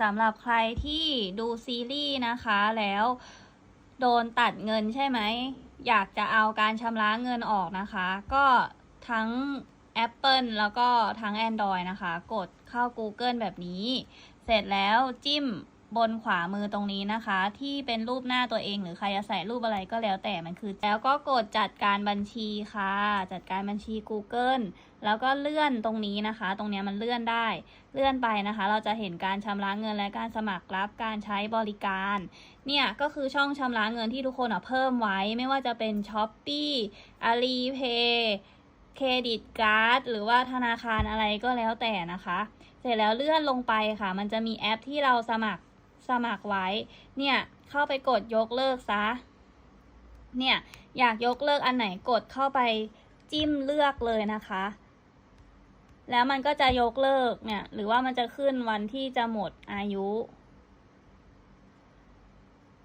สำหรับใครที่ดูซีรีส์นะคะแล้วโดนตัดเงินใช่ไหม อยากจะเอาการชำระเงินออกนะคะ ก็ทั้ง Apple แล้วก็ทั้ง Android นะคะ กดเข้า Google แบบนี้ เสร็จแล้วจิ้ม บนขวามือตรงนี้นะคะ ที่เป็นรูปหน้าตัวเอง หรือใครจะใส่รูปอะไรก็แล้วแต่มันคือ แล้วก็กดจัดการบัญชีค่ะ จัดการบัญชี Google แล้วก็เลื่อนตรงนี้นะคะ ตรงนี้มันเลื่อนได้ เลื่อนไปนะคะ เราจะเห็นการชำระเงินและการสมัครรับการใช้บริการ เนี่ยก็คือช่องชำระเงินที่ทุกคนอะเพิ่มไว้ ไม่ว่าจะเป็น s h อ p e e Alipay เครดิตการ์ดหรือว่าธนาคารอะไรก็แล้วแต่นะคะ เสร็จแล้วเลื่อนลงไปค่ะ มันจะมีแอปที่เราสมัคร สมัครไว้ เนี่ย เข้าไปกดยกเลิกซะ เนี่ย อยากยกเลิกอันไหนกดเข้าไปจิ้มเลือกเลยนะคะ แล้วมันก็จะยกเลิกเนี่ย หรือว่ามันจะขึ้นวันที่จะหมดอายุ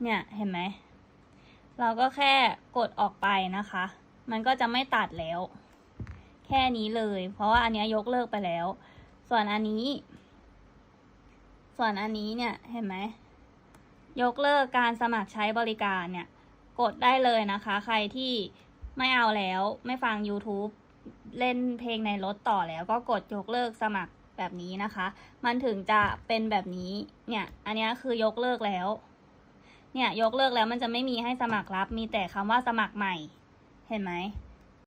เนี่ยเห็นไหม เราก็แค่กดออกไปนะคะ มันก็จะไม่ตัดแล้ว แค่นี้เลย เพราะว่าอันนี้ยกเลิกไปแล้ว ส่วนอันนี้ ส่วนอันนี้เนี่ยเห็นไหมยกเลิกการสมัครใช้บริการเนี่ย กดได้เลยนะคะ ใครที่ไม่เอาแล้วไม่ฟัง YouTube เล่นเพลงในรถต่อแล้วก็กดยกเลิกสมัครแบบนี้นะคะ มันถึงจะเป็นแบบนี้ เนี่ย อันนี้คือยกเลิกแล้ว เนี่ยยกเลิกแล้วมันจะไม่มีให้สมัครรับ มีแต่คำว่าสมัครใหม่ เห็นไหม